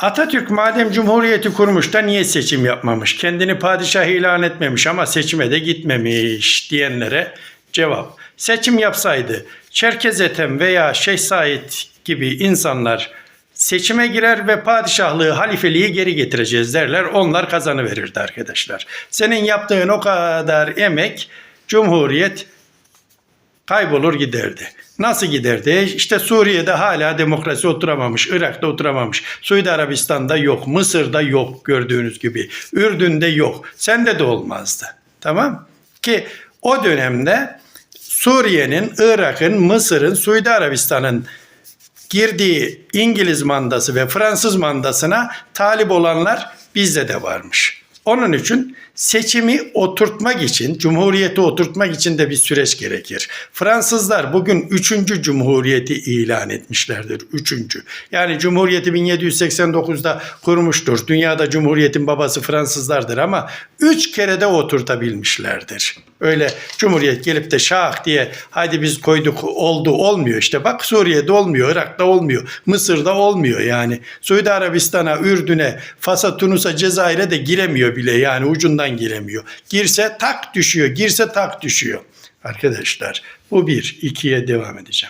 Atatürk madem cumhuriyeti kurmuş da niye seçim yapmamış? Kendini padişah ilan etmemiş ama seçime de gitmemiş diyenlere cevap. Seçim yapsaydı Çerkez Ethem veya Şeyh Said gibi insanlar seçime girer ve padişahlığı, halifeliği geri getireceğiz derler. Onlar kazanıverirdi arkadaşlar. Senin yaptığın o kadar emek Cumhuriyet kaybolur giderdi. Nasıl giderdi? İşte Suriye'de hala demokrasi oturamamış, Irak'ta oturamamış, Suudi Arabistan'da yok, Mısır'da yok gördüğünüz gibi, Ürdün'de yok. Sende de olmazdı. Tamam? Ki o dönemde Suriye'nin, Irak'ın, Mısır'ın, Suudi Arabistan'ın girdiği İngiliz mandası ve Fransız mandasına talip olanlar bizde de varmış. Onun için seçimi oturtmak için, cumhuriyeti oturtmak için de bir süreç gerekir. Fransızlar bugün 3. cumhuriyeti ilan etmişlerdir. 3. Yani cumhuriyeti 1789'da kurmuştur. Dünyada cumhuriyetin babası Fransızlardır ama 3 kere de oturtabilmişlerdir. Öyle cumhuriyet gelip de şah diye hadi biz koyduk oldu olmuyor işte. Bak Suriye'de olmuyor, Irak'ta olmuyor, Mısır'da olmuyor yani. Suudi Arabistan'a, Ürdün'e, Fas'a, Tunus'a, Cezayir'e de giremiyor bile yani ucundan giremiyor. Girse tak düşüyor, girse tak düşüyor. Arkadaşlar bu bir, ikiye devam edeceğim.